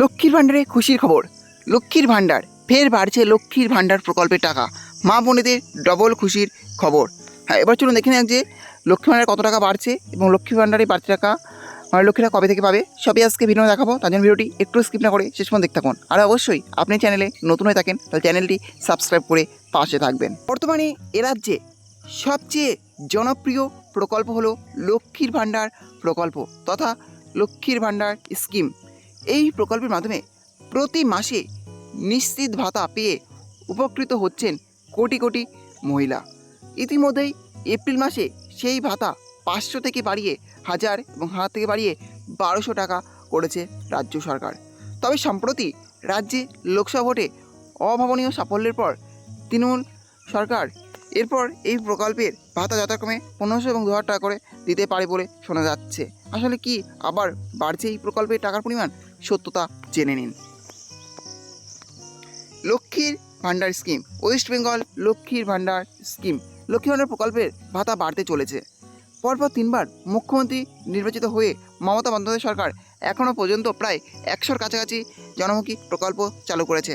লক্ষ্মীর ভাণ্ডারে খুশির খবর। লক্ষ্মীর ভাণ্ডার, ফের বাড়ছে লক্ষ্মীর ভাণ্ডার প্রকল্পের টাকা। মা বোনেদের ডবল খুশির খবর। হ্যাঁ এবার চলুন দেখে নেন যে লক্ষ্মী ভাণ্ডারে কত টাকা বাড়ছে এবং লক্ষ্মী ভাণ্ডারে বাড়ছে টাকা মানে লক্ষ্মীরা কবে থেকে পাবে, সবই আজকে ভিডিও দেখাবো। তার জন্য ভিডিওটি একটু স্কিপ না করে শেষ পর্যন্ত দেখতে থাকুন। আর অবশ্যই আপনি চ্যানেলে নতুন হয়ে থাকেন, তাহলে চ্যানেলটি সাবস্ক্রাইব করে পাশে থাকবেন। বর্তমানে এ রাজ্যে সবচেয়ে জনপ্রিয় প্রকল্প হলো লক্ষ্মীর ভাণ্ডার প্রকল্প তথা লক্ষ্মীর ভাণ্ডার স্কিম এই প্রকল্পের মাধ্যমে প্রতি মাসে নিশ্চিত ভাতা পেয়ে উপকৃত হচ্ছেন কোটি কোটি মহিলা। ইতিমধ্যেই এপ্রিল মাসে সেই ভাতা পাঁচশো থেকে বাড়িয়ে হাজার এবং হাজার থেকে বাড়িয়ে বারোশো টাকা করেছে রাজ্য সরকার। তবে সম্প্রতি রাজ্যে লোকসভা ভোটে অভাবনীয় সাফল্যের পর তৃণমূল সরকার এরপর এই প্রকল্পের ভাতা যথাক্রমে পনেরোশো এবং দু হাজার টাকা করে দিতে পারে বলে শোনা যাচ্ছে। আসলে কি আবার বাড়ছে এই প্রকল্পের টাকার পরিমাণ? সত্যতা জেনে নিন। লক্ষ্মীর ভাণ্ডার স্কিম, ওয়েস্ট বেঙ্গল লক্ষ্মীর ভাণ্ডার স্কিম, লক্ষ্মী ভাণ্ডার প্রকল্পের ভাতা বাড়তে চলেছে। পরপর তিনবার মুখ্যমন্ত্রী নির্বাচিত হয়ে মমতা বন্দ্যোপাধ্যায় সরকার এখনও পর্যন্ত প্রায় একশোর কাছাকাছি জনমুখী প্রকল্প চালু করেছে।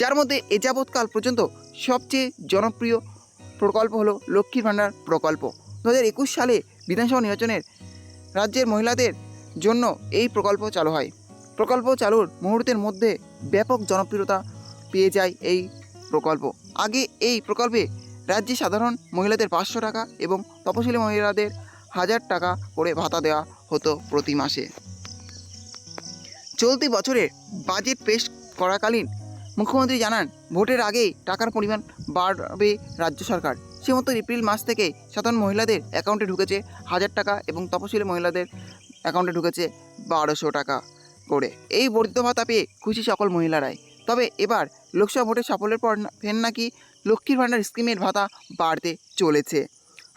যার মধ্যে এ যাবৎকাল পর্যন্ত সবচেয়ে জনপ্রিয় প্রকল্প হলো লক্ষ্মীর ভাণ্ডার প্রকল্প। দু হাজার একুশ সালে বিধানসভা নির্বাচনের রাজ্যের মহিলাদের জন্য এই প্রকল্প চালু হয়। প্রকল্প চালুর মুহূর্তের মধ্যে ব্যাপক জনপ্রিয়তা পেয়ে যায় এই প্রকল্প। আগে এই প্রকল্পে রাজ্যে সাধারণ মহিলাদের পাঁচশো টাকা এবং তপশিলি মহিলাদের হাজার টাকা করে ভাতা দেওয়া হতো প্রতি মাসে। চলতি বছরে বাজেট পেশ করাকালীন মুখ্যমন্ত্রী জানান, ভোটের আগেই টাকার পরিমাণ বাড়বে রাজ্য সরকার। সে মতো এপ্রিল মাস থেকে সাধারণ মহিলাদের অ্যাকাউন্টে ঢুকেছে হাজার টাকা এবং তপশিলি মহিলাদের অ্যাকাউন্টে ঢুকেছে বারোশো টাকা। করে এই বর্ধিত ভাতা পেয়ে খুশি সকল মহিলারাই। তবে এবার লোকসভা ভোটের সাফল্যের পর ফের নাকি লক্ষ্মীর ভাণ্ডার স্কিমের ভাতা বাড়তে চলেছে।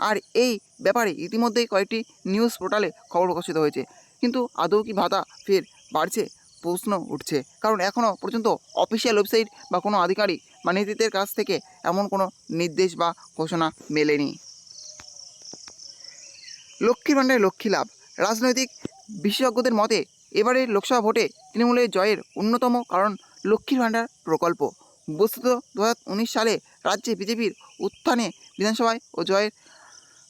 আর এই ব্যাপারে ইতিমধ্যেই কয়েকটি নিউজ পোর্টালে খবর প্রকাশিত হয়েছে। কিন্তু আদৌ কি ভাতা ফের বাড়ছে? প্রশ্ন উঠছে। কারণ এখনও পর্যন্ত অফিসিয়াল ওয়েবসাইট বা কোনো আধিকারিক বা নেতৃত্বের কাছ থেকে এমন কোনো নির্দেশ বা ঘোষণা মেলেনি। লক্ষ্মীর ভাণ্ডারে লক্ষ্মী লাভ। রাজনৈতিক বিশেষজ্ঞদের মতে এবারের লোকসভা ভোটে তৃণমূলের জয়ের অন্যতম কারণ লক্ষ্মীর ভাণ্ডার প্রকল্প। বস্তুত দু হাজার উনিশ সালে রাজ্যে বিজেপির উত্থানে বিধানসভায় ও জয়ের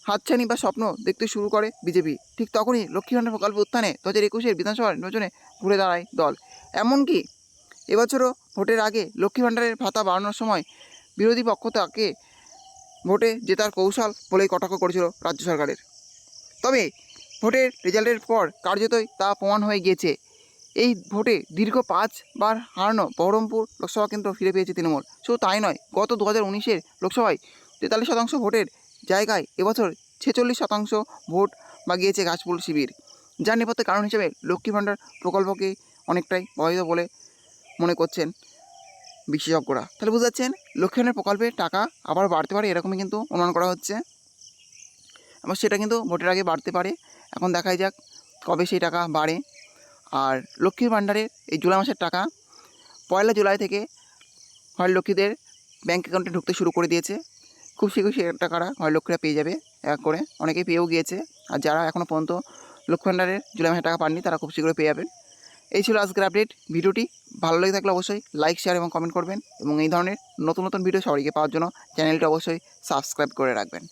হাতছানি বা স্বপ্ন দেখতে শুরু করে বিজেপি। ঠিক তখনই লক্ষ্মী ভাণ্ডার প্রকল্প উত্থানে দু হাজার একুশের বিধানসভা নির্বাচনে ঘুরে দাঁড়ায় দল। এমনকি এবছরও ভোটের আগে লক্ষ্মী ভাণ্ডারের ভাতা বাড়ানোর সময় বিরোধী পক্ষ তাকে ভোটে জেতার কৌশল বলেই কটাক্ষ করেছিল রাজ্য সরকারের। তবে ভোটের রেজাল্টের পর কার্যতই তা প্রমাণ হয়ে গিয়েছে। এই ভোটে দীর্ঘ পাঁচবার হারানো বহরমপুর লোকসভা কেন্দ্র ফিরে পেয়েছে তৃণমূল। শুধু তাই নয়, গত দু হাজার উনিশের লোকসভায় তেতাল্লিশ শতাংশ ভোটের জায়গায় এবছর ছেচল্লিশ শতাংশ ভোট বা গিয়েছে গাছপুর শিবির। যার নেপথ্যে কারণ হিসেবে লক্ষ্মী ভাণ্ডার প্রকল্পকে অনেকটাই প্রভাবিত বলে মনে করছেন বিশেষজ্ঞরা। তাহলে বুঝতে পারছেন, লক্ষ্মী ভাণ্ডার প্রকল্পের টাকা আবার বাড়তে পারে এরকমই কিন্তু অনুমান করা হচ্ছে। এবং সেটা কিন্তু ভোটের আগে বাড়তে পারে। এখন দেখাই যাক কবে সেই টাকা বাড়ে। আর লক্ষ্মীর ভাণ্ডারের এই জুলাই মাসের টাকা পয়লা জুলাই থেকে হয় লক্ষ্মীদের ব্যাঙ্ক অ্যাকাউন্টে ঢুকতে শুরু করে দিয়েছে। খুব শীঘ্রই সে টাকাটা হয় লক্ষ্মীরা পেয়ে যাবে এক করে। অনেকেই পেয়েও গিয়েছে। আর যারা এখনও পর্যন্ত লক্ষ্মী ভাণ্ডারের জুলাই মাসের টাকা পাননি, তারা খুব শীঘ্রই পেয়ে যাবেন। এই ছিল আজকের আপডেট ভিডিওটি ভালো লেগে থাকলে অবশ্যই লাইক শেয়ার এবং কমেন্ট করবেন। এবং এই ধরনের নতুন নতুন ভিডিও সবাইকে পাওয়ার জন্য চ্যানেলটি অবশ্যই সাবস্ক্রাইব করে রাখবেন।